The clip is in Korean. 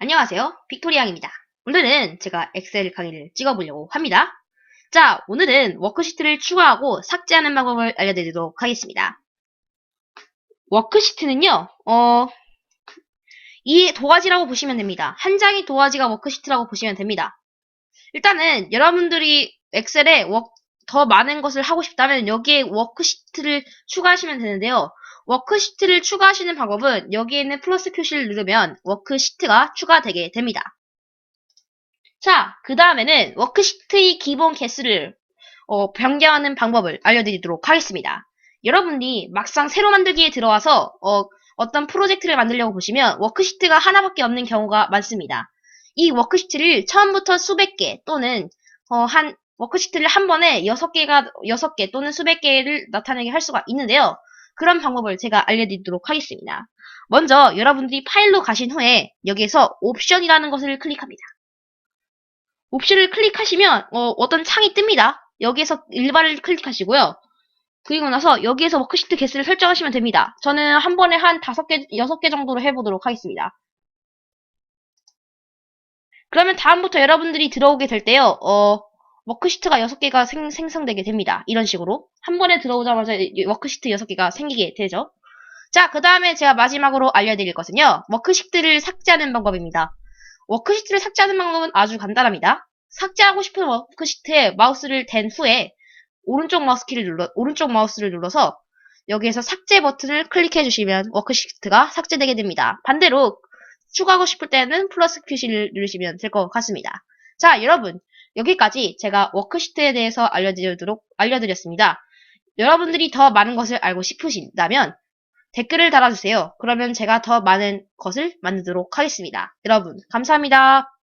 안녕하세요. 빅토리양입니다. 오늘은 제가 엑셀 강의를 찍어보려고 합니다. 자, 오늘은 워크시트를 추가하고 삭제하는 방법을 알려드리도록 하겠습니다. 워크시트는요, 어, 이 도화지라고 보시면 됩니다. 한 장의 도화지가 워크시트라고 보시면 됩니다. 일단은 여러분들이 엑셀에 워- 더 많은 것을 하고 싶다면 여기에 워크시트를 추가하시면 되는데요. 워크시트를 추가하시는 방법은 여기에 있는 플러스 표시를 누르면 워크시트가 추가되게 됩니다. 자, 그 다음에는 워크시트의 기본 개수를 어, 변경하는 방법을 알려드리도록 하겠습니다. 여러분이 막상 새로 만들기에 들어와서 어, 떤 프로젝트를 만들려고 보시면 워크시트가 하나밖에 없는 경우가 많습니다. 이 워크시트를 처음부터 수백 개 또는 어, 한 워크시트를 한 번에 여섯 개가 여섯 개 또는 수백 개를 나타내게 할 수가 있는데요. 그런 방법을 제가 알려드리도록 하겠습니다. 먼저 여러분들이 파일로 가신 후에 여기에서 옵션이라는 것을 클릭합니다. 옵션을 클릭하시면 어, 떤 창이 뜹니다. 여기에서 일반을 클릭하시고요. 그리고 나서 여기에서 워크시트 개수를 설정하시면 됩니다. 저는 한 번에 한 다섯 개, 여섯 개 정도로 해보도록 하겠습니다. 그러면 다음부터 여러분들이 들어오게 될 때요, 어, 워크시트가 6개가 생, 생성되게 됩니다. 이런 식으로. 한 번에 들어오자마자 이 워크시트 6개가 생기게 되죠. 자, 그 다음에 제가 마지막으로 알려드릴 것은요. 워크시트를 삭제하는 방법입니다. 워크시트를 삭제하는 방법은 아주 간단합니다. 삭제하고 싶은 워크시트에 마우스를 댄 후에 오른쪽 마우스 키를 눌러, 오른쪽 마우스를 눌러서 여기에서 삭제 버튼을 클릭해 주시면 워크시트가 삭제되게 됩니다. 반대로 추가하고 싶을 때는 플러스 표시를 누르시면 될 것 같습니다. 자, 여러분. 여기까지 제가 워크시트에 대해서 알려드리도록, 알려드렸습니다. 여러분들이 더 많은 것을 알고 싶으신다면 댓글을 달아주세요. 그러면 제가 더 많은 것을 만들도록 하겠습니다. 여러분, 감사합니다.